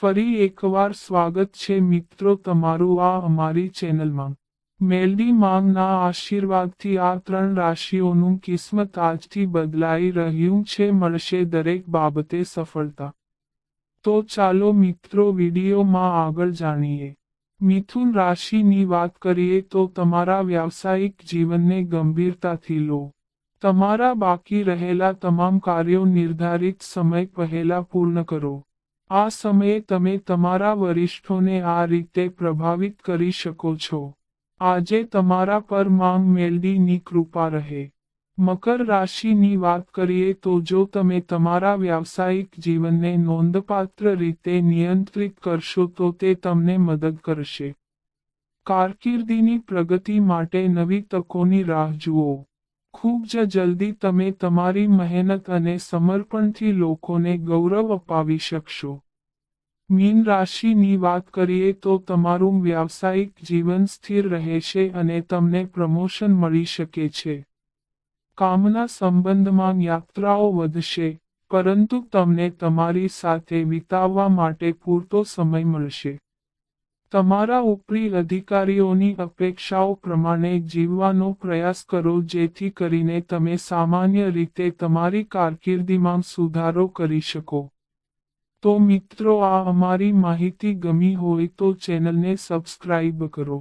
ફરી એકવાર સ્વાગત છે મિત્રો તમારું આ અમારી ચેનલમાં. મેલડી માંગના આશીર્વાદથી આ ત્રણ રાશિઓનું કિસ્મત આજથી બદલાઈ રહ્યું છે, મળશે દરેક બાબતે સફળતા. તો ચાલો મિત્રો વિડીયોમાં આગળ જાણીએ. મિથુન રાશિની વાત કરીએ તો તમારા વ્યાવસાયિક જીવનને ગંભીરતાથી લો. તમારા બાકી રહેલા તમામ કાર્યો નિર્ધારિત સમય પહેલા પૂર્ણ કરો. આ સમયે તમે તમારા વરિષ્ઠોને આ રીતે પ્રભાવિત કરી શકો છો. આજે તમારા પર માંગ મેલડીની કૃપા રહે. મકર રાશિની વાત કરીએ તો જો તમે તમારા વ્યાવસાયિક જીવનને નોંધપાત્ર રીતે નિયંત્રિત કરશો તો તે તમને મદદ કરશે. કારકિર્દીની પ્રગતિ માટે નવી તકોની રાહ જુઓ. ખૂબ જ જલ્દી તમે તમારી મહેનત અને સમર્પણથી લોકોને ગૌરવ અપાવી શકશો. મીન રાશિની વાત કરીએ તો તમારું વ્યાવસાયિક જીવન સ્થિર રહેશે અને તમને પ્રમોશન મળી શકે છે. કામના સંબંધમાં યાત્રાઓ વધશે, પરંતુ તમને તમારી સાથે વિતાવવા માટે પૂરતો સમય મળશે. તમારા ઉપરી અધિકારીઓની અપેક્ષાઓ પ્રમાણે જીવવાનો પ્રયાસ કરો જેથી કરીને તમે સામાન્ય રીતે તમારી કારકિર્દીમાં સુધારો કરી શકો. તો મિત્રો, આ અમારી માહિતી ગમી હોય તો ચેનલને સબસ્ક્રાઇબ કરો.